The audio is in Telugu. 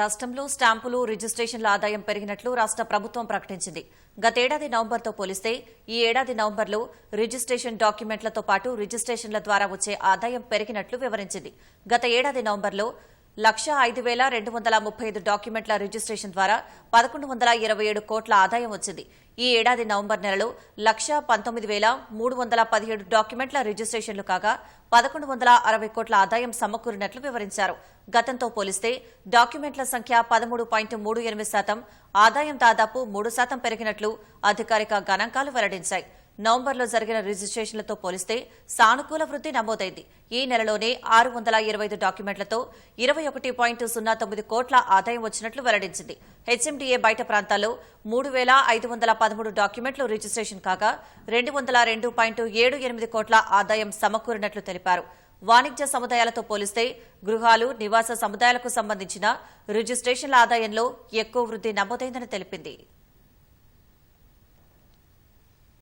రాష్ట్రంలో స్టాంపులు రిజిస్ట్రేషన్ల ఆదాయం పెరిగినట్లు రాష్ట్ర ప్రభుత్వం ప్రకటించింది. గతేడాది నవంబర్తో పోలిస్తే ఈ ఏడాది నవంబర్లో రిజిస్ట్రేషన్ డాక్యుమెంట్లతో పాటు రిజిస్ట్రేషన్ల ద్వారా వచ్చే ఆదాయం పెరిగినట్లు వివరించింది. గత ఏడాది నవంబర్లో లక్ష ఐదు వేల రెండు వందల ముప్పై ఐదు డాక్యుమెంట్ల రిజిస్ట్రేషన్ ద్వారా పదకొండు వందల ఇరవై ఏడు కోట్ల ఆదాయం వచ్చింది. ఈ ఏడాది నవంబర్ నెలలో లక్ష పంతొమ్మిది వేల మూడు వందల పదిహేడు డాక్యుమెంట్ల రిజిస్ట్రేషన్లు కాగా పదకొండు వందల అరవై కోట్ల ఆదాయం సమకూరినట్లు వివరించారు. గతంతో పోలిస్తే డాక్యుమెంట్ల సంఖ్య పదమూడు పాయింట్ మూడు ఎనిమిది శాతం ఆదాయం దాదాపు మూడు శాతం పెరిగినట్లు అధికారిక గణాంకాలు వెల్లడించాయి. నవంబర్లో జరిగిన రిజిస్ట్రేషన్లతో పోలిస్తే సానుకూల వృద్ధి నమోదైంది. ఈ నెలలోనే ఆరు వందల ఇరవై ఐదు డాక్యుమెంట్లతో ఇరవై ఒకటి పాయింట్ సున్నా తొమ్మిది కోట్ల ఆదాయం వచ్చినట్లు వెల్లడించింది. హెచ్ఎండిఏ బయట ప్రాంతాల్లో మూడు వేల ఐదు వందల పదమూడు డాక్యుమెంట్లు రిజిస్ట్రేషన్ కాగా రెండు వందల రెండు పాయింట్ ఏడు ఎనిమిది కోట్ల ఆదాయం సమకూరినట్లు తెలిపారు. వాణిజ్య సముదాయాలతో పోలిస్తే గృహాలు నివాస సముదాయాలకు సంబంధించిన రిజిస్ట్రేషన్ల ఆదాయంలో ఎక్కువ వృద్ధి నమోదైందని తెలిపింది.